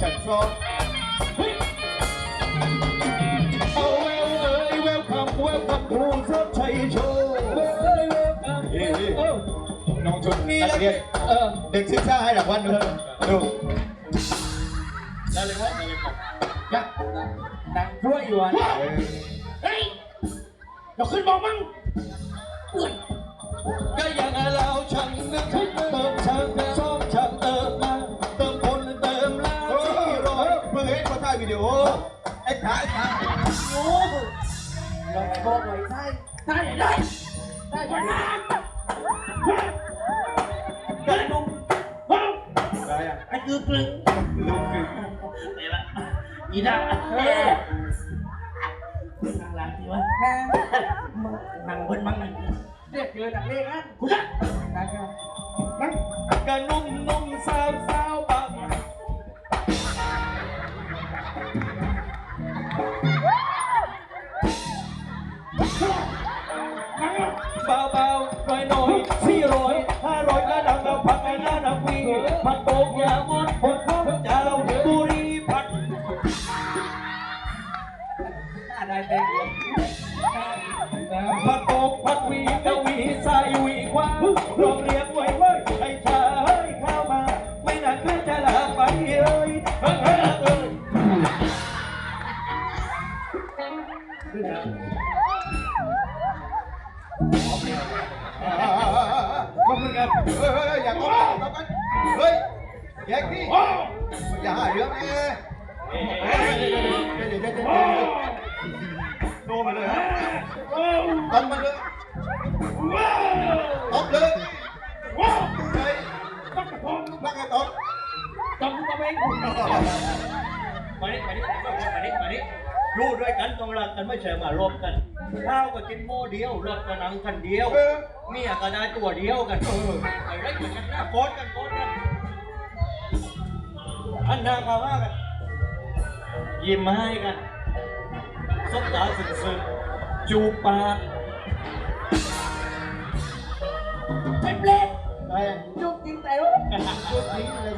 ฉันซองเฮ้ยเอาเวลเอ้ยเวลคัมเวลคัมทูเซิร์ฟชัยโชว์เฮ้ยน้องชนนักเรียนเออเด็กศึกษาให้รางวัลหนึ่งดูได้เลยว่าได้เลยครับยักดังช่วยอยู่อะเฮ้ยเราขึ้นบอกมั้งก็อย่างเราช่างนึกเติ วิดีโอไอ้ถ่ายถ่ายโอ้เราไปบอกไว้ได้ได้ได้ได้ได้ได้นุ่มอะไรอะไอ้คือกลึงลูกคือไปละอีน่าเฮ้ยนั่งหลังดีวะแค่มึงนั่งบนมั้งนั่งเรียกเจอดักเลขอะคุณอะนั่งกันนั่งกะนุ่มนุ่มสาว เบาเบาหน่อยหน่อยสี่ร้อยห้าร้อยก็ดังเราพักไอ้หน้าดังวีพักโบกยามอนผลข้าวเจ้าบุรีพักอะไรเต็มเลยพักโบกพักวีกวีส ขอบคุณครับเฮ้ยเฮ้ยอย่าต้องต้องกันเฮ้ยแยกที่อย่าหาเรื่องเอ้เดี๋ยวเดี๋ยวเดี๋ยวเดี๋ยวโดนมาเลยฮะต้มมาเลยตบเลยเฮ้ยรักระทงรักระทงจำตัวเอง อยู่ด้วยกันต้องรักกันไม่ใช่มารบกันข้าวก็กินโม่เดียวรถก็นั่งคันเดียวเออเมียก็ได้ตัวเดียวกันเออไอ้ไรกันหน้าโกดกันโกดกันอันนาคาว่ากันยิ้มให้กันสบตาสึกๆจูบปากเป็นเปลดไอ้จุกจริงแต่ว่าจุดนี้อะไร